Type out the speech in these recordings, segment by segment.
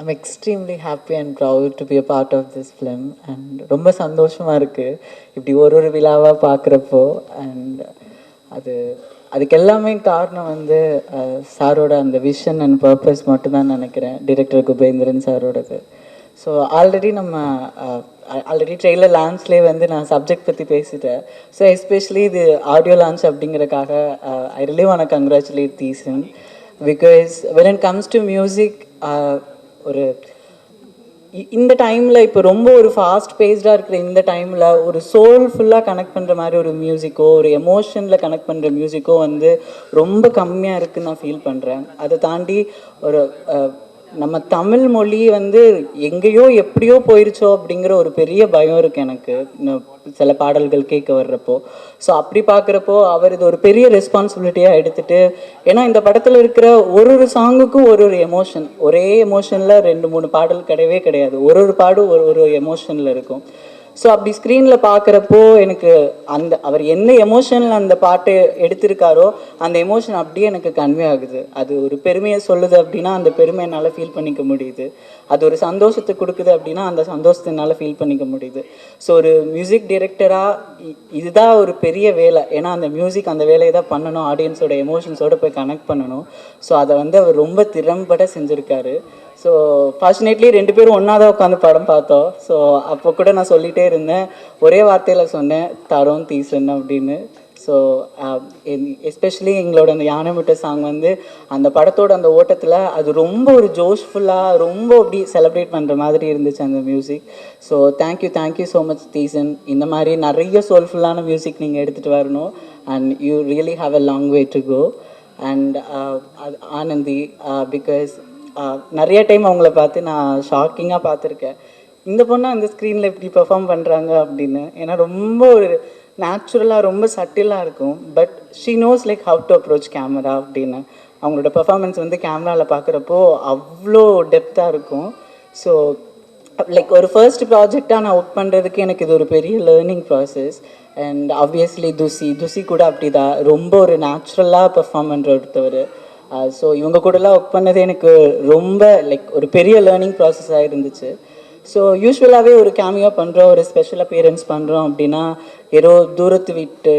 I'm extremely happy and proud to be a part of this film and ரொம்ப சந்தோஷமாக இருக்குது இப்படி ஒரு ஒரு விழாவாக பார்க்குறப்போ அண்ட் அது அதுக்கு எல்லாமே காரணம் வந்து சாரோட அந்த விஷன் அண்ட் பர்பஸ் மட்டும்தான் நினைக்கிறேன். டிரெக்டர் குபேந்திரன் சாரோடது. ஸோ ஆல்ரெடி நம்ம ஆல்ரெடி ட்ரெய்லர் லான்ச்லேயே வந்து நான் சப்ஜெக்ட் பற்றி பேசிட்டேன். ஸோ எஸ்பெஷலி இது ஆடியோ லான்ச் அப்படிங்கிறக்காக I really wanna congratulate Theesan because when it comes to music ஒரு இ- இந்த டைமில் இப்போ ரொம்ப ஒரு ஃபாஸ்ட் பேஸ்டாக இருக்கிற இந்த டைமில் ஒரு சோல்ஃபுல்லாக கனெக்ட் பண்ணுற மாதிரி ஒரு மியூசிக்கோ ஒரு எமோஷனில் கனெக்ட் பண்ணுற மியூசிக்கோ வந்து ரொம்ப கம்மியாக இருக்குன்னு நான் ஃபீல் பண்ணுறேன் அதை தாண்டி ஒரு நம்ம தமிழ் மொழி வந்து எங்கேயோ எப்படியோ போயிருச்சோ அப்படிங்கிற ஒரு பெரிய பயம் இருக்குது எனக்கு. சில பாடல்கள் கேட்க வர்றப்போ. ஸோ அப்படி பார்க்குறப்போ அவர் இது ஒரு பெரிய ரெஸ்பான்சிபிலிட்டியாக எடுத்துட்டு ஏன்னா இந்த படத்தில் இருக்கிற ஒரு ஒரு சாங்குக்கும் ஒரு ஒரு எமோஷன் ஒரே எமோஷனில் ரெண்டு மூணு பாடல் கிடையவே கிடையாது. ஒரு ஒரு பாடும் ஒரு ஒரு எமோஷனில் இருக்கும். ஸோ அப்படி ஸ்க்ரீனில் பார்க்குறப்போ எனக்கு அந்த அவர் என்ன எமோஷனில் அந்த பாட்டு எடுத்திருக்காரோ அந்த எமோஷன் அப்படியே எனக்கு கன்வே ஆகுது. அது ஒரு பெருமையை சொல்லுது அப்படின்னா அந்த பெருமை என்னால் ஃபீல் பண்ணிக்க முடியுது. அது ஒரு சந்தோஷத்தை கொடுக்குது அப்படின்னா அந்த சந்தோஷத்தை என்னால் ஃபீல் பண்ணிக்க முடியுது. ஸோ ஒரு மியூசிக் டிரெக்டராக இதுதான் ஒரு பெரிய வேலை. ஏன்னா அந்த மியூசிக் அந்த வேலையை தான் பண்ணணும். ஆடியன்ஸோட எமோஷன்ஸோடு போய் கனெக்ட் பண்ணணும். ஸோ அதை வந்து அவர் ரொம்ப திறம்பட செஞ்சுருக்காரு. ஸோ ஃபார்ச்சுனேட்லி ரெண்டு பேரும் ஒன்றா தான் உட்காந்து படம் பார்த்தோம். ஸோ அப்போ கூட நான் சொல்லிகிட்டே இருந்தேன். ஒரே வார்த்தையில் சொன்னேன் தரோம் தீசன் அப்படின்னு. ஸோ எஸ்பெஷலி எங்களோட அந்த யானை முட்டை சாங் வந்து அந்த படத்தோட அந்த ஓட்டத்தில் அது ரொம்ப ஒரு ஜோஷ்ஃபுல்லாக ரொம்ப அப்படி செலிப்ரேட் பண்ணுற மாதிரி இருந்துச்சு அந்த music so thank you thank you so much Theesan. இந்த மாதிரி நிறைய சோல்ஃபுல்லான மியூசிக் நீங்கள் எடுத்துகிட்டு வரணும். And you really have a long way to go and Anandhi because நிறைய டைம் அவங்கள பார்த்து நான் ஷாக்கிங்காக பார்த்துருக்கேன். இந்த பொண்ணை அந்த ஸ்க்ரீனில் இப்படி பெர்ஃபார்ம் பண்ணுறாங்க அப்படின்னு. ஏன்னா ரொம்ப ஒரு நேச்சுரலாக ரொம்ப சட்டிலாக இருக்கும். But she knows like how to approach camera அப்படின்னு. அவங்களோட பெர்ஃபார்மன்ஸ் வந்து கேமராவில் பார்க்குறப்போ அவ்வளோ டெப்த்தாக இருக்கும். ஸோ லைக் ஒரு ஃபர்ஸ்ட் ப்ராஜெக்டாக நான் ஒர்க் பண்ணுறதுக்கு எனக்கு இது ஒரு பெரிய learning process and obviously Thushi Thushi கூட அப்படிதான். ரொம்ப ஒரு நேச்சுரலாக பெர்ஃபார்ம் பண்ணுற ஒருத்தவர். Uh, ஸோ இவங்க கூடலாம் ஒர்க் பண்ணது எனக்கு ரொம்ப லைக் ஒரு பெரிய லேர்னிங் ப்ராசஸாக இருந்துச்சு. ஸோ யூஸ்வலாகவே ஒரு கேமியோ பண்ணுறோம் ஒரு ஸ்பெஷல் அப்பியரன்ஸ் பண்ணுறோம் அப்படின்னா ஏதோ தூரத்து வீட்டு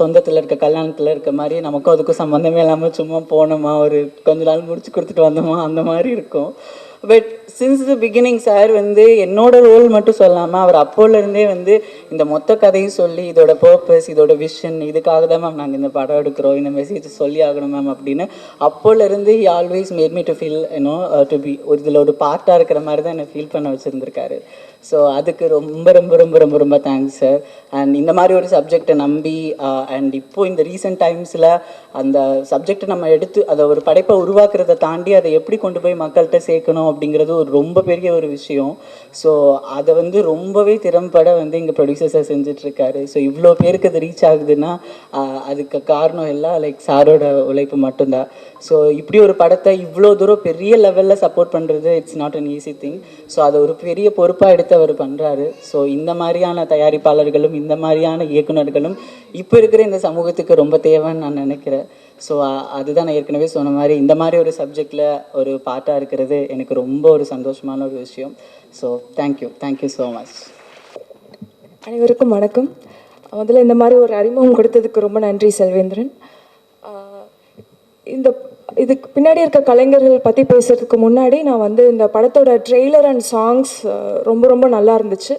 சொந்தத்தில் இருக்க கல்யாணத்தில் இருக்க மாதிரி நமக்கும் அதுக்கும் சம்மந்தமே இல்லாமல் சும்மா போனோமா ஒரு கொஞ்ச நாள் முடிச்சு கொடுத்துட்டு வந்தோமா அந்த மாதிரி இருக்கும். But since the beginning sir வந்து என்னோட ரோல் மட்டும் சொல்லாமல் அவர் அப்போலேருந்தே வந்து இந்த மொத்த கதையும் சொல்லி இதோட பர்பஸ் இதோட விஷன் இதுக்காக தான் மேம் நாங்கள் இந்த படம் எடுக்கிறோம் இந்த மெசேஜ் சொல்லி ஆகணும் மேம் அப்படின்னு அப்போலேருந்து he always made me to feel you know to be ஒரு இதில் ஒரு பார்ட்டாக இருக்கிற மாதிரி தான் என்னை ஃபீல் பண்ண வச்சுருந்துருக்காரு. ஸோ அதுக்கு ரொம்ப ரொம்ப ரொம்ப ரொம்ப ரொம்ப தேங்க்ஸ் சார் அண்ட் இந்த மாதிரி ஒரு சப்ஜெக்டை நம்பி uh, அண்ட் இப்போது இந்த ரீசெண்ட் டைம்ஸில் அந்த சப்ஜெக்டை நம்ம எடுத்து அதை ஒரு படைப்பை உருவாக்குறதை தாண்டி அதை எப்படி கொண்டு போய் மக்கள்கிட்ட சேர்க்கணும் அப்படிங்கிறது ஒரு ரொம்ப பெரிய ஒரு விஷயம். ஸோ அதை வந்து ரொம்பவே திறம்பட வந்து இங்கே ப்ரொடியூசர்ஸை செஞ்சிட்ருக்காரு. ஸோ இவ்வளோ பேருக்கு அது ரீச் ஆகுதுன்னா uh, அதுக்கு காரணம் எல்லாம் லைக் சாரோட உழைப்பு மட்டும்தான். ஸோ இப்படி ஒரு படத்தை இவ்வளோ தூரம் பெரிய லெவலில் சப்போர்ட் பண்ணுறது it's not an easy thing so அதை ஒரு பெரிய பொறுப்பாக எடுத்து அவர் பண்ணுறாரு ஸோ இந்த மாதிரியான தயாரிப்பாளர்களும் இந்த மாதிரியான இயக்குனர்களும் இப்போ இருக்கிற இந்த சமூகத்துக்கு ரொம்ப தேவைன்னு நான் நினைக்கிறேன். ஸோ அதுதான் நான் ஏற்கனவே சொன்ன மாதிரி இந்த மாதிரி ஒரு சப்ஜெக்டில் ஒரு பாட்டாக இருக்கிறது எனக்கு ரொம்ப ஒரு சந்தோஷமான ஒரு விஷயம். So thank you thank you so much அனைவருக்கும் வணக்கம். முதல்ல இந்த மாதிரி ஒரு அறிமுகம் கொடுத்ததுக்கு ரொம்ப நன்றி செல்வேந்திரன். இந்த இதுக்கு பின்னாடி இருக்க கலைஞர்கள் பற்றி பேசுகிறதுக்கு முன்னாடி நான் வந்து இந்த படத்தோட ட்ரெய்லர் அண்ட் சாங்ஸ் ரொம்ப ரொம்ப நல்லா இருந்துச்சு.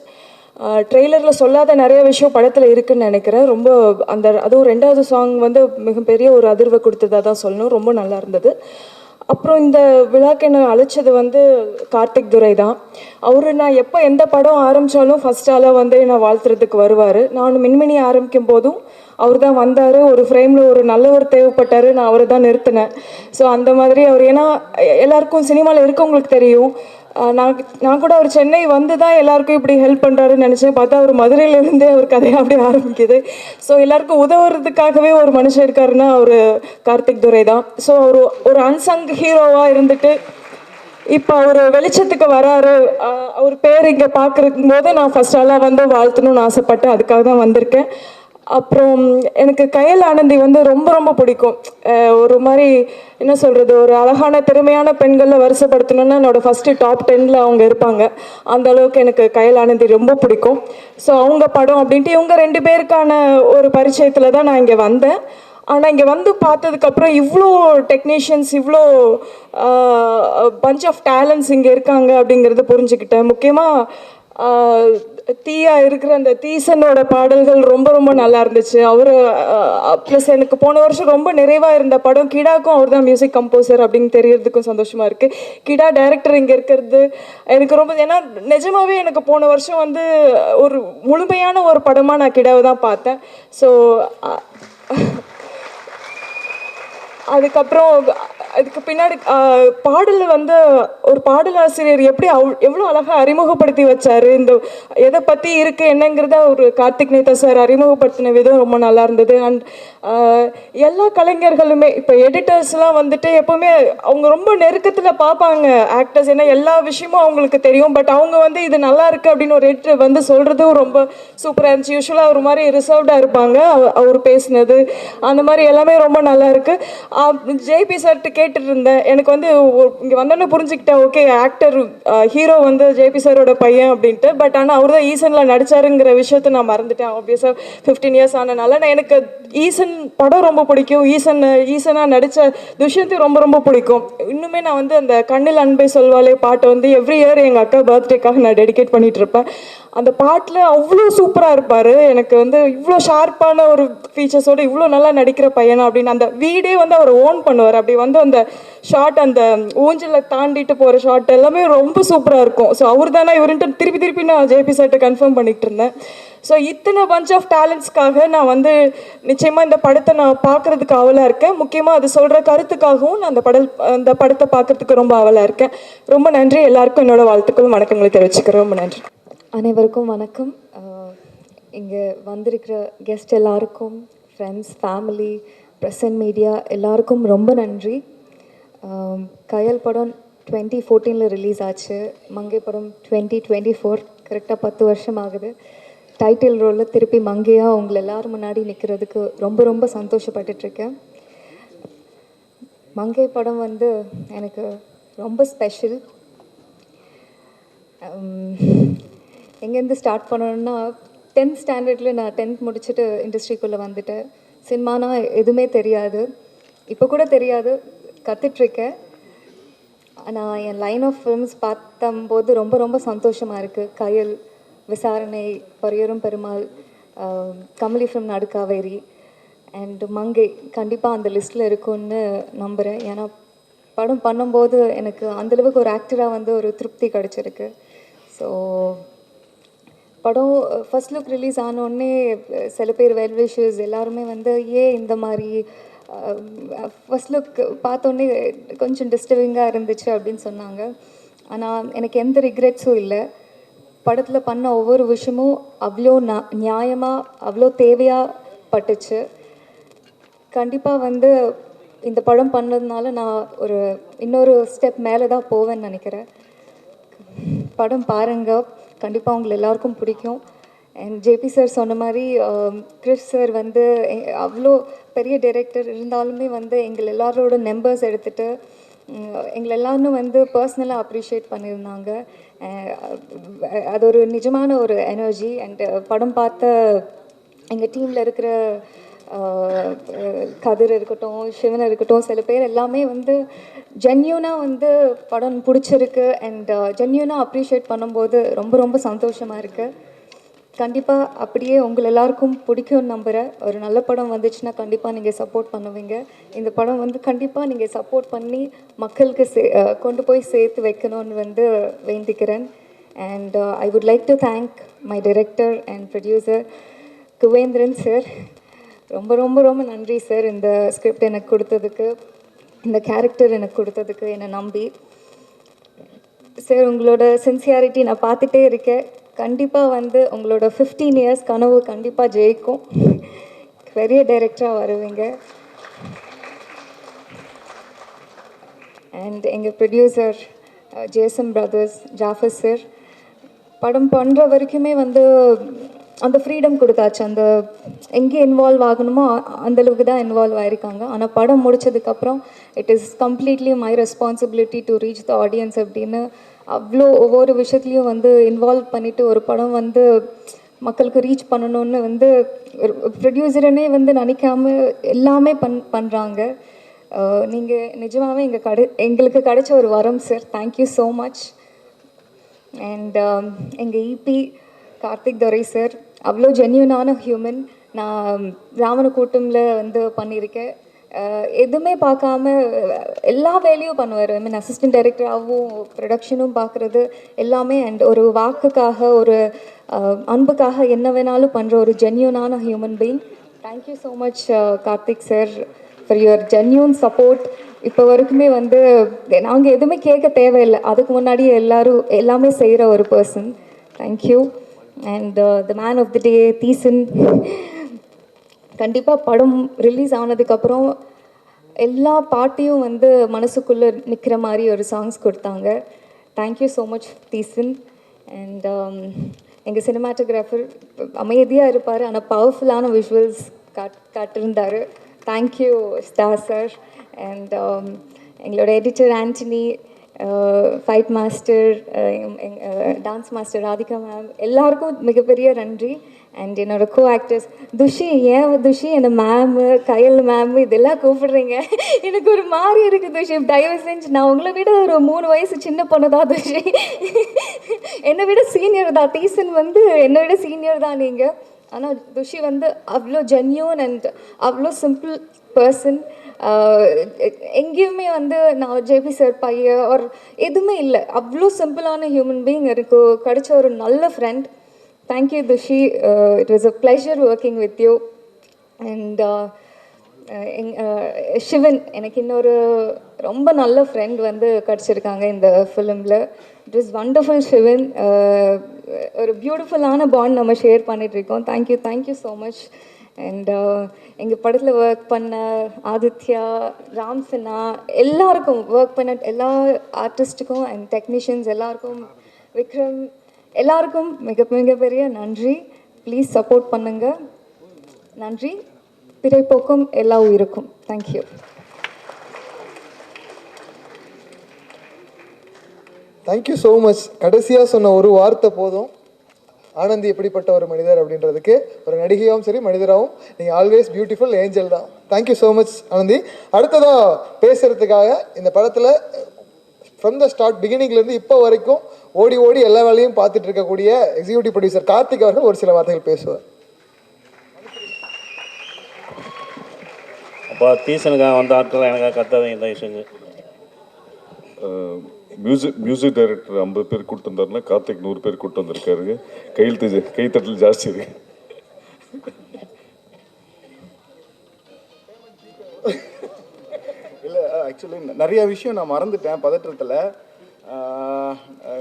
ட்ரெய்லரில் சொல்லாத நிறைய விஷயம் படத்தில் இருக்குன்னு நினைக்கிறேன். ரொம்ப அந்த அதுவும் ரெண்டாவது சாங் வந்து மிகப்பெரிய ஒரு அதிர்வை கொடுத்ததாக தான் சொல்லணும். ரொம்ப நல்லா இருந்தது. அப்புறம் இந்த விழாக்கு என்னை அழைச்சது வந்து கார்த்திக் துரை தான். அவர் நான் எப்போ எந்த படம் ஆரம்பித்தாலும் ஃபர்ஸ்ட் ஆளாக வந்து என்னை வாழ்த்துறதுக்கு வருவார். நான் மின்மினி ஆரம்பிக்கும் போதும் அவர் தான் வந்தார். ஒரு ஃப்ரேமில் ஒரு நல்லவர் தேவைப்பட்டார். நான் அவரை தான் நிறுத்தினேன். ஸோ அந்த மாதிரி அவர் ஏன்னா எல்லாருக்கும் சினிமாவில் இருக்கவங்களுக்கு தெரியும். நான் நான் கூட அவர் சென்னை வந்து தான் எல்லாருக்கும் இப்படி ஹெல்ப் பண்ணுறாருன்னு நினச்சேன். பார்த்தா அவர் மதுரையிலேருந்தே அவர் கதையை அப்படியே ஆரம்பிக்குது. ஸோ எல்லாருக்கும் உதவுறதுக்காகவே ஒரு மனுஷன் இருக்காருன்னா அவர் கார்த்திக் துரை தான். ஸோ அவர் ஒரு அன்சங் ஹீரோவாக இருந்துட்டு இப்போ அவர் வெளிச்சத்துக்கு வராரு. அவர் பேர் இங்கே பார்க்குறக்கும் போது நான் ஃபர்ஸ்ட் ஆளாக வந்து வாழ்த்தணும்னு ஆசைப்பட்டேன் அதுக்காக தான் வந்திருக்கேன். அப்புறம் எனக்கு கயல் ஆனந்தி வந்து ரொம்ப ரொம்ப பிடிக்கும். ஒரு மாதிரி என்ன சொல்கிறது ஒரு அழகான திறமையான பெண்களில் வரிசைப்படுத்தணும்னா என்னோடய ஃபஸ்ட்டு டாப் டென்னில் அவங்க இருப்பாங்க. அந்த அளவுக்கு எனக்கு கயல் ஆனந்தி ரொம்ப பிடிக்கும். ஸோ அவங்க படம் அப்படின்ட்டு இவங்க ரெண்டு பேருக்கான ஒரு பரிச்சயத்தில் தான் நான் இங்கே வந்தேன். ஆனால் இங்கே வந்து பார்த்ததுக்கப்புறம் இவ்வளோ டெக்னீஷியன்ஸ் இவ்வளோ பஞ்ச் ஆஃப் டேலண்ட்ஸ் இங்கே இருக்காங்க அப்படிங்கிறத புரிஞ்சுக்கிட்டேன். முக்கியமாக தீயா இருக்கிற அந்த தீசனோட பாடல்கள் ரொம்ப ரொம்ப நல்லா இருந்துச்சு. அவர் ப்ளஸ் எனக்கு போன வருஷம் ரொம்ப நிறைவாக இருந்த படம் கிடாக்கும் அவர் தான் மியூசிக் கம்போசர் அப்படின்னு தெரியறதுக்கும் சந்தோஷமா இருக்கு. கிடா டைரக்டர் இங்கே இருக்கிறது எனக்கு ரொம்ப ஏன்னா நிஜமாவே எனக்கு போன வருஷம் வந்து ஒரு முழுமையான ஒரு படமாக நான் கிடாவை தான் பார்த்தேன். ஸோ அதுக்கப்புறம் அதுக்கு பின்னாடி பாடல் வந்து ஒரு பாடலாசிரியர் எப்படி அவ் எவ்வளோ அழகாக அறிமுகப்படுத்தி வச்சாரு? இந்த எதை பற்றி இருக்கு என்னங்கிறத ஒரு கார்த்திக் நேதா சார் அறிமுகப்படுத்தின விதம் ரொம்ப நல்லா இருந்தது. அண்ட் எல்லா கலைஞர்களுமே இப்போ எடிட்டர்ஸ்லாம் வந்துட்டு எப்போவுமே அவங்க ரொம்ப நெருக்கத்தில் பார்ப்பாங்க ஆக்டர்ஸ் ஏன்னா எல்லா விஷயமும் அவங்களுக்கு தெரியும். பட் அவங்க வந்து இது நல்லா இருக்கு அப்படின்னு ஒரு எடிட்டர் வந்து சொல்கிறதும் ரொம்ப சூப்பராக இருந்துச்சு. யூஸ்வலாக ஒரு மாதிரி ரிசர்வ்டாக இருப்பாங்க. அவ- அவர் பேசினது. அந்த மாதிரி எல்லாமே ரொம்ப நல்லா இருக்கு. ஜேபி சார்ட்டு கேட்டுட்டு இருந்தேன் எனக்கு வந்து இங்கே வந்தோடனே புரிஞ்சுக்கிட்டேன் ஓகே ஆக்டர் ஹீரோ வந்து ஜேபி சாரோட பையன் அப்படின்ட்டு பட் ஆனால் அவர் தான் ஈசனில் நடிச்சாருங்கிற விஷயத்த நான் மறந்துட்டேன் ஆப்வியஸாக ஃபிஃப்டீன் இயர்ஸ் ஆனனால. நான் எனக்கு ஈசன் படம் ரொம்ப பிடிக்கும். ஈசன் ஈசனாக நடித்த துஷ்யந்தி ரொம்ப ரொம்ப பிடிக்கும். இன்னுமே நான் வந்து அந்த கண்ணில் அன்பை சொல்வாளே பாட்டை வந்து எவ்ரி இயர் எங்கள் அக்கா பர்த்டேக்காக நான் டெடிகேட் பண்ணிகிட்டு இருப்பேன். அந்த பாட்டில் அவ்வளோ சூப்பராக இருப்பார். எனக்கு வந்து இவ்வளோ ஷார்ப்பான ஒரு ஃபீச்சர்ஸோட இவ்வளோ நல்லா நடிக்கிற பையனா அப்படின்னு அந்த வீடே வந்து அவர் ஓன் பண்ணுவார். அப்படி வந்து அந்த ஷார்ட் அந்த ஊஞ்சலை தாண்டிட்டு போகிற ஷார்ட் எல்லாமே ரொம்ப சூப்பராக இருக்கும். ஸோ அவர் தானே இவருன்ட்டு திருப்பி திருப்பி நான் ஜேபி சார்ட்ட கன்ஃபார்ம் பண்ணிட்டு இருந்தேன். ஸோ இத்தனை பஞ்ச் ஆஃப் டேலண்ட்ஸ்க்காக நான் வந்து நிச்சயமாக இந்த படத்தை நான் பார்க்கறதுக்கு ஆவலாக இருக்கேன். முக்கியமாக அது சொல்கிற கருத்துக்காகவும் நான் அந்த படல் அந்த படத்தை பார்க்கறதுக்கு ரொம்ப ஆவலாக இருக்கேன். ரொம்ப நன்றி. எல்லாருக்கும் என்னோடய வாழ்த்துக்களும் வணக்கங்களை தெரிவிச்சுக்கிறேன். ரொம்ப நன்றி. அனைவருக்கும் வணக்கம். இங்கே வந்திருக்கிற கெஸ்ட் எல்லாருக்கும் ஃப்ரெண்ட்ஸ் ஃபேமிலி ப்ரெசன்ட் மீடியா எல்லாருக்கும் ரொம்ப நன்றி. கயல் படம் டுவெண்ட்டி ஃபோர்டீனில் ரிலீஸ் ஆச்சு. மங்கை படம் டுவெண்ட்டி டுவெண்ட்டி ஃபோர் கரெக்டாக பத்து வருஷம் ஆகுது. டைட்டில் ரோலில் திருப்பி மங்கையாக உங்களை எல்லோரும் முன்னாடி நிற்கிறதுக்கு ரொம்ப ரொம்ப சந்தோஷப்பட்டுட்ருக்கேன் மங்கை படம் வந்து எனக்கு ரொம்ப ஸ்பெஷல் எங்கேருந்து ஸ்டார்ட் பண்ணணும்னா டென்த் ஸ்டாண்டர்டில் நான் டென்த் முடிச்சுட்டு இண்டஸ்ட்ரிக்குள்ளே வந்துட்டேன். சினிமானா எதுவுமே தெரியாது. இப்போ கூட தெரியாது. கற்றுட்ருக்கேன் நான் என் லைன் ஆஃப் ஃபிலிம்ஸ் பார்த்தம்போது ரொம்ப ரொம்ப சந்தோஷமாக இருக்குது கயல் விசாரணை பொறையரும் பெருமாள் கமலி ஃபிலிம் நடுக்காவேரி அண்ட் மங்கை கண்டிப்பாக அந்த லிஸ்ட்டில் இருக்கும்னு நம்புகிறேன் ஏன்னா படம் பண்ணும்போது எனக்கு அந்தளவுக்கு ஒரு ஆக்டராக வந்து ஒரு திருப்தி கிடச்சிருக்கு. ஸோ படம் ஃபர்ஸ்ட் லுக் ரிலீஸ் ஆனோடனே சில பேர் வெல் விஷஸ் எல்லாருமே வந்து ஏன் இந்த மாதிரி ஃபர்ஸ்ட் லுக் பார்த்தோன்னே கொஞ்சம் டிஸ்டர்பிங்காக இருந்துச்சு அப்படின்னு சொன்னாங்க. ஆனால் எனக்கு எந்த ரிக்ரெட்ஸும் இல்லை. படத்தில் பண்ண ஒவ்வொரு விஷயமும் அவ்வளோ ந நியாயமாக அவ்வளோ தேவையாக பட்டுச்சு. கண்டிப்பாக வந்து இந்த படம் பண்ணதுனால நான் ஒரு இன்னொரு ஸ்டெப் மேலே தான் போவேன்னு நினைக்கிறேன். படம் பாருங்கள் கண்டிப்பாக உங்களை எல்லாருக்கும் பிடிக்கும். அண்ட் ஜேபி சார் சொன்ன மாதிரி um, கிறிஸ் சார் வந்து அவ்வளோ பெரிய டைரக்டர் இருந்தாலுமே வந்து எங்கள் எல்லாரோட நம்பர்ஸ் எடுத்துகிட்டு எங்களை எல்லாரும் வந்து பர்சனலாக அப்ரிஷியேட் பண்ணியிருந்தாங்க. அது ஒரு நிஜமான ஒரு எனர்ஜி அண்ட் படம் பார்த்த எங்கள் டீமில் இருக்கிற கதிர் இருக்கட்டும் சிவன் இருக்கட்டும் சில பேர் எல்லாமே வந்து ஜென்யூனாக வந்து படம் பிடிச்சிருக்கு அண்ட் ஜென்யூனாக அப்ரிஷியேட் பண்ணும்போது ரொம்ப ரொம்ப சந்தோஷமாக இருக்குது கண்டிப்பாக அப்படியே உங்கள் எல்லாருக்கும் பிடிக்கும்னு நம்புகிறேன் ஒரு நல்ல படம் வந்துச்சுன்னா கண்டிப்பாக நீங்கள் சப்போர்ட் பண்ணுவீங்க. இந்த படம் வந்து கண்டிப்பாக நீங்கள் சப்போர்ட் பண்ணி மக்களுக்கு சே கொண்டு போய் சேர்த்து வைக்கணும்னு வந்து வேண்டிக்கிறேன். And I would like to thank my director and producer Kuvendran sir ரொம்ப ரொம்ப ரொம்ப நன்றி சார் இந்த ஸ்கிரிப்ட் எனக்கு கொடுத்ததுக்கு இந்த கேரக்டர் எனக்கு கொடுத்ததுக்கு என்னை நம்பி. சார் உங்களோட சின்சியாரிட்டி நான் பார்த்துட்டே இருக்கேன். கண்டிப்பாக வந்து உங்களோட ஃபிஃப்டீன் இயர்ஸ் கனவு கண்டிப்பாக ஜெயிக்கும். பெரிய டைரக்டராக வருவீங்க. அண்ட் எங்கள் producer Jason brothers Jafar sir படம் பண்ணுற வரைக்குமே வந்து அந்த ஃப்ரீடம் கொடுத்தாச்சு. அந்த எங்கே இன்வால்வ் ஆகணுமோ அந்தளவுக்கு அந்த அளவுக்கு தான் இன்வால்வ் ஆயிருக்காங்க. ஆனால் படம் முடிச்சதுக்கப்புறம் it is completely my responsibility to reach the audience அப்படின்னு அவ்வளோ ஒவ்வொரு விஷயத்துலையும் வந்து இன்வால்வ் பண்ணிவிட்டு ஒரு படம் வந்து மக்களுக்கு ரீச் பண்ணணும்னு வந்து ப்ரொடியூசரனே வந்து நினைக்காம எல்லாமே பண் பண்ணுறாங்க நீங்கள் நிஜமாகவே எங்கள் கடை எங்களுக்கு கிடைச்ச ஒரு வரம் sir thank you so much and எங்கள் இபி கார்த்திக் துரை சார் அவ்வளோ ஜென்யூனான ஹியூமன் நான் ராவண கூட்டமில் வந்து பண்ணியிருக்கேன். எதுவுமே பார்க்காம எல்லா வேலையும் பண்ணுவார். ஐ மீன் அசிஸ்டன்ட் டைரக்டராகவும் ப்ரொடக்ஷனும் பார்க்குறது எல்லாமே அண்ட் ஒரு வாக்குக்காக ஒரு அன்புக்காக என்ன வேணாலும் பண்ணுற ஒரு ஜென்யூனான human being thank you so much Karthik sir for your genuine support இப்போ வரைக்குமே வந்து நாங்கள் எதுவுமே கேட்க தேவையில்லை. அதுக்கு முன்னாடியே எல்லோரும் எல்லாமே செய்கிற ஒரு person thank you and the man of the day Theesan கண்டிப்பாக படம் ரிலீஸ் ஆனதுக்கப்புறம் எல்லா பாட்டையும் வந்து மனசுக்குள்ளே நிற்கிற மாதிரி ஒரு சாங்ஸ் கொடுத்தாங்க. Thank you so much Theesan and எங்கள் சினிமாட்டோகிராஃபர் அமைதியாக இருப்பார் ஆனால் பவர்ஃபுல்லான விஷுவல்ஸ் காட் காட்டிருந்தார். Thank you star sir and எங்களோட editor Antony fight master dance master Radhika ma'am எல்லாருக்கும் மிகப்பெரிய நன்றி. அண்ட் என்னோட கோ ஆக்டர்ஸ் துஷி ஏன் துஷி? என்ன மேமு கயல் மேம் இதெல்லாம் கூப்பிடுறீங்க. எனக்கு ஒரு மாதிரி இருக்குது துஷி. தயவு செஞ்சு நான் உங்களை விட ஒரு மூணு வயசு சின்ன பொண்ணு தான் துஷி. என்னை விட சீனியர் தான். டீசன் வந்து என்னை விட சீனியர் தான் நீங்கள் ஆனால் துஷி வந்து அவ்வளோ ஜென்யூன் அண்ட் அவ்வளோ சிம்பிள் பர்சன் எங்கேயுமே வந்து நான் ஜேபி சார் பையன் ஒரு எதுவுமே இல்லை. அவ்வளோ சிம்பிளான ஹியூமன் பீயிங் எனக்கு கிடைச்ச ஒரு நல்ல friend thank you Thushi. It was a pleasure working with you and Sivan எனக்கு இன்னொரு ரொம்ப நல்ல ஃப்ரெண்ட் வந்து கிடச்சிருக்காங்க இந்த ஃபிலிமில் இட் இஸ் வண்டர்ஃபுல் சிவன். ஒரு பியூட்டிஃபுல்லான பாண்ட் நம்ம ஷேர் பண்ணிகிட்ருக்கோம் thank you thank you so much and uh, எங்கள் படத்தில் ஒர்க் பண்ண ஆதித்யா ராம் எல்லாருக்கும் ஒர்க் பண்ண எல்லா ஆர்டிஸ்ட்டுக்கும் அண்ட் டெக்னீஷியன்ஸ் எல்லாருக்கும் விக்ரம் எல்லாருக்கும் மிக மிகப்பெரிய நன்றி. ப்ளீஸ் சப்போர்ட் பண்ணுங்கள் நன்றி. பிறைப்போக்கும் எல்லா உயிருக்கும். தேங்க்யூ தேங்க்யூ ஸோ மச் கடைசியாக சொன்ன ஒரு வார்த்தை போதும். ஆனந்தி எப்படிப்பட்ட ஒரு மனிதர் அப்படின்றதுக்கு ஒரு நடிகையாகவும் சரி மனிதராகவும் நீங்கள் ஆல்வேஸ் பியூட்டிஃபுல் ஏஞ்சல் தான். Thank you so much Anandhi. அடுத்ததாக பேசுகிறதுக்காக இந்த படத்தில் ஃப்ரம் த ஸ்டார்ட் பிகினிங்லேருந்து இப்போ வரைக்கும் ஓடி ஓடி எல்லா வேலையும் பார்த்துட்டு இருக்கக்கூடிய எக்ஸிக்யூட்டிவ் ப்ரொடியூசர் கார்த்திக் அவர்கள் ஒரு சில வார்த்தைகள் பேசுவார். அப்போ தீசனுக்காக வந்த ஆட்கள் எனக்காக கத்தாதீங்க தயவு செஞ்சு. மியூசிக் மியூசிக் டைரக்டர் ஐம்பது பேர் கூட்டு வந்தாருன்னா கார்த்திக் நூறு பேர் கூட்டு வந்திருக்காரு. கையெழுத்து கைத்தட்டல் ஜாஸ்தி இருக்கு. இல்லை ஆக்சுவலி நிறைய விஷயம் நான் மறந்துட்டேன் பதற்றத்தில்.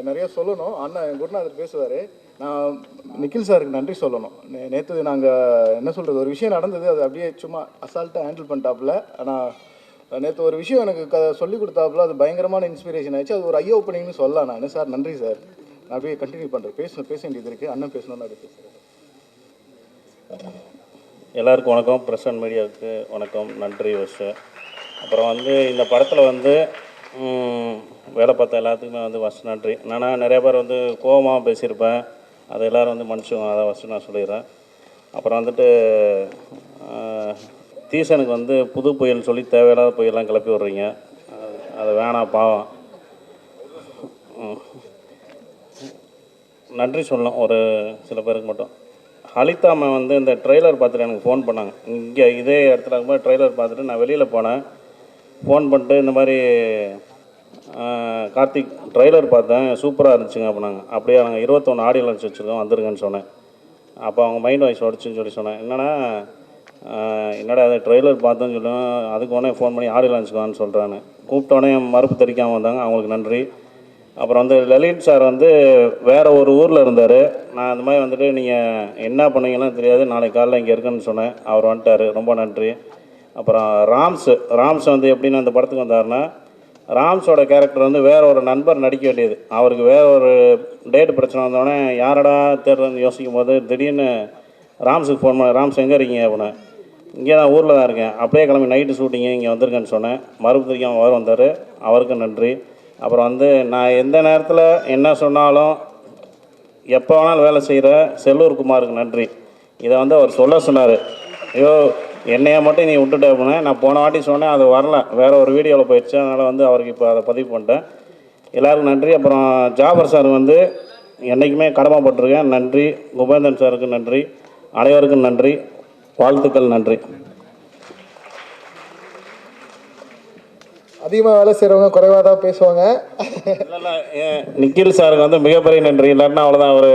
நிறைய சொல்லணும். அண்ணன் குருநாதர் பேசுவார். நான் நிக்கில் சாருக்கு நன்றி சொல்லணும். நே நேற்று நாங்கள் என்ன சொல்கிறது ஒரு விஷயம் நடந்தது அது அப்படியே சும்மா அசால்ட்டாக ஹேண்டில் பண்ணிட்டாப்புல. ஆனால் நேற்று ஒரு விஷயம் எனக்கு க சொல்லி கொடுத்தாப்புல அது பயங்கரமான இன்ஸ்பிரேஷன் ஆச்சு அது ஒரு ஐ ஓப்பனிங்னு சொல்லலாம் நான். சார் நன்றி சார். நான் அப்படியே கண்டினியூ பண்ணுறேன் பேசணும் பேச வேண்டியது இருக்குது அண்ணன் பேசணும்னு அது சார் எல்லாருக்கும் வணக்கம். பிரசன்ட் மீடியாவுக்கு வணக்கம். நன்றி வருஷ அப்புறம் வந்து இந்த படத்தில் வந்து வேலை பார்த்த எல்லாத்துக்குமே வந்து ஃபஸ்ட் நன்றி. நான் நிறைய பேர் வந்து கோபமாக பேசியிருப்பேன். அதை எல்லோரும் வந்து மன்னிச்சுக்கோங்க. அதை ஃபஸ்ட்டு நான் சொல்லிடுறேன். அப்புறம் வந்துட்டு தீசனுக்கு வந்து புது புயல் சொல்லி தேவையில்லாத புயல்லாம் கிளப்பி விட்றீங்க. அது- வேணாம் பாவம். நன்றி சொல்லலாம் ஒரு சில பேருக்கு மட்டும். அலிதா அம்மா வந்து இந்த ட்ரெய்லர் பார்த்துட்டு எனக்கு ஃபோன் பண்ணாங்க. இங்கே இதே இடத்துல இருக்கும்போது ட்ரெய்லர் பார்த்துட்டு நான் வெளியில் போனேன். ஃபோன் பண்ணிட்டு இந்த மாதிரி கார்த்திக் ட்ரெய்லர் பார்த்தேன். சூப்பராக இருந்துச்சுங்க அப்படின்னாங்க. அப்படியே நாங்கள் இருபத்தொன்று ஆடியோ லான்ச் வச்சுருக்கோம் வந்துருங்கன்னு சொன்னேன். அப்போ அவங்க மைண்ட் வாய்ஸ் உடச்சுன்னு சொல்லி சொன்னேன். என்னென்னா என்னடா அதை ட்ரெய்லர் பார்த்தோன்னு சொல்லுவேன் அதுக்கு உடனே ஃபோன் பண்ணி ஆடியோ லான்ச்சுக்கு சொல்கிறாங்க கூப்பிட்டோடனே மறுப்பு தெரிவிக்காமல் வந்தாங்க. அவங்களுக்கு நன்றி. அப்புறம் வந்து லலித் சார் வந்து வேறு ஒரு ஊரில் இருந்தார். நான் அந்த மாதிரி வந்துட்டு நீங்கள் என்ன பண்ணீங்கன்னு தெரியாது. நாளைக்கு காலைல இங்கே இருக்குன்னு சொன்னேன். அவர் வந்துட்டார். ரொம்ப நன்றி. அப்புறம் ராம்ஸ் ராம்ஸ் வந்து எப்படின்னு அந்த படத்துக்கு வந்தாருன்னா ராம்ஸோட கேரக்டர் வந்து வேற ஒரு நண்பர் நடிக்க வேண்டியது. அவருக்கு வேற ஒரு டேட் பிரச்சனை வந்தோடனே யாரடா தேடுறதுன்னு யோசிக்கும் போது திடீர்னு ராம்ஸுக்கு ஃபோன் பண்ண ராம்ஸ் எங்கே இருக்கீங்க? அப்படின்னு. இங்கே தான் ஊரில் தான் இருக்கேன். அப்படியே கிளம்பி நைட்டு ஷூட்டிங்கு இங்கே வந்திருக்கேன்னு சொன்னேன். மறுபடியும் அவர் வந்தார். அவருக்கும் நன்றி. அப்புறம் வந்து நான் எந்த நேரத்தில் என்ன சொன்னாலும் எப்போ வேணாலும் வேலை செய்கிற செல்லூர் குமாருக்கு நன்றி. இதை வந்து அவர் சொல்ல சொன்னார். ஐயோ என்னையை மட்டும் நீ விட்டுட்ட அப்படின்னா. நான் போன வாட்டி சொன்னேன் அது வரல. வேறு ஒரு வீடியோவில் போயிடுச்சு. அதனால் வந்து அவருக்கு இப்போ அதை பதிவு பண்ணிட்டேன். எல்லாருக்கும் நன்றி. அப்புறம் ஜாபர் சார் வந்து என்றைக்குமே கடமைப்பட்டிருக்கேன். நன்றி. குபேந்தன் சாருக்கு நன்றி. அனைவருக்கும் நன்றி. வாழ்த்துக்கள் நன்றி. அதிகமாக வேலை செய்கிறவங்க குறைவாக தான் பேசுவாங்க. நிக்கில் சாருக்கு வந்து மிகப்பெரிய நன்றி. இல்லாட்டினா அவ்வளோதான் அவர்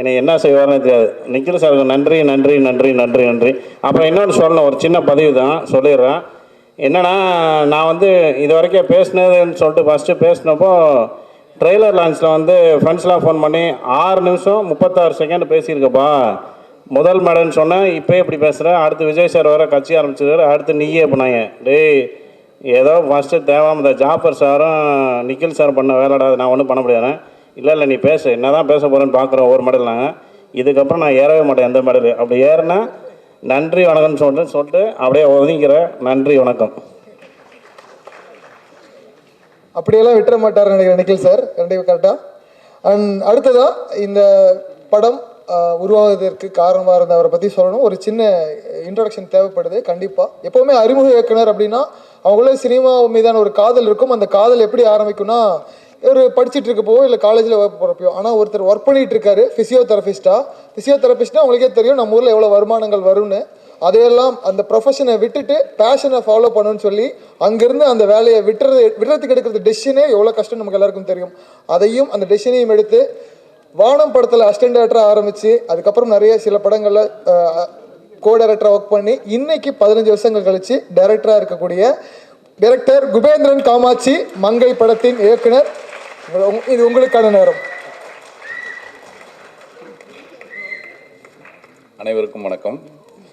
என்னை என்ன செய்வார்னே தெரியாது. நிக்கில் சாருக்கு நன்றி நன்றி நன்றி நன்றி நன்றி. அப்புறம் இன்னொன்று சொல்லணும் ஒரு சின்ன பதிவு தான் சொல்லிடுறேன். என்னன்னா நான் வந்து இது வரைக்கும் பேசினதுன்னு சொல்லிட்டு ஃபஸ்ட்டு பேசினப்போ ட்ரெய்லர் லான்ச்சில் வந்து ஃப்ரெண்ட்ஸ்லாம் ஃபோன் பண்ணி ஆறு நிமிஷம் முப்பத்தாறு செகண்ட் பேசியிருக்கப்பா. முதல் மேடன்னு சொன்னேன் இப்போ இப்படி பேசுகிறேன் அடுத்து விஜய் சார் வேறு கட்சி ஆரம்பிச்சிருக்காரு. அடுத்து நீயே பண்ணாங்க டேய் ஏதோ ஃபஸ்ட்டு தேவாம இந்த ஜாஃபர் சாரும் நிக்கில் சார் பண்ண வேலைடா நான் ஒன்றும் பண்ண முடியாது இல்லை இல்லை நீ பேசு. என்ன தான் பேச போகிறேன்னு பார்க்குறோம் ஒரு மெடல் நாங்கள் இதுக்கப்புறம் நான் ஏறவே மாட்டேன் எந்த மெடல் அப்படி ஏறினா நன்றி வணக்கம்னு சொல்லிட்டு சொல்லிட்டு அப்படியே ஒதுங்கிறேன் நன்றி வணக்கம். அப்படியெல்லாம் விட்டுற மாட்டார் நினைக்கிறேன் நிக்கில் சார். கண்டிப்பாக கரெக்டாக அண்ட் அடுத்ததாக இந்த படம் உருவாவதற்கு காரணமாக இருந்த அவரை பற்றி சொல்லணும். ஒரு சின்ன இன்ட்ரொடக்ஷன் தேவைப்படுது. கண்டிப்பாக எப்போவுமே அறிமுக இயக்குனர் அப்படின்னா அவங்கள சினிமா மீதான ஒரு காதல் இருக்கும். அந்த காதல் எப்படி ஆரம்பிக்கும்னா ஒரு படிச்சுட்டு இருக்கப்போ இல்லை காலேஜில் ஒர்க் போகிறப்போ ஆனால் ஒருத்தர் ஒர்க் பண்ணிட்டு இருக்காரு ஃபிசியோதெரபிஸ்ட்டாக ஃபிசியோதெரபிஸ்ட்னா அவங்களுக்கே தெரியும் நம்ம ஊரில் எவ்வளோ வருமானங்கள் வரும்னு. அதையெல்லாம் அந்த ப்ரொஃபஷனை விட்டுட்டு பேஷனை ஃபாலோ பண்ணுன்னு சொல்லி அங்கேருந்து அந்த வேலையை விட்டுறது விடுறதுக்கு எடுக்கிறது டெசிஷனே எவ்வளோ கஷ்டம் நமக்கு எல்லாருக்கும் தெரியும். அதையும் அந்த டெசிஷனையும் எடுத்து வானம் படத்தில் அசிஸ்டன்ட் டேரக்டராக ஆரம்பித்து அதுக்கப்புறம் நிறைய சில படங்களில் கோ டைரக்டராக ஒர்க் பண்ணி இன்னைக்கு பதினஞ்சு வருஷங்கள் கழிச்சு டைரக்டராக இருக்கக்கூடிய டைரக்டர் குபேந்திரன் காமாட்சி மங்கை படத்தின் இயக்குனர். இது உங்களுக்கான நேரம். அனைவருக்கும் வணக்கம்.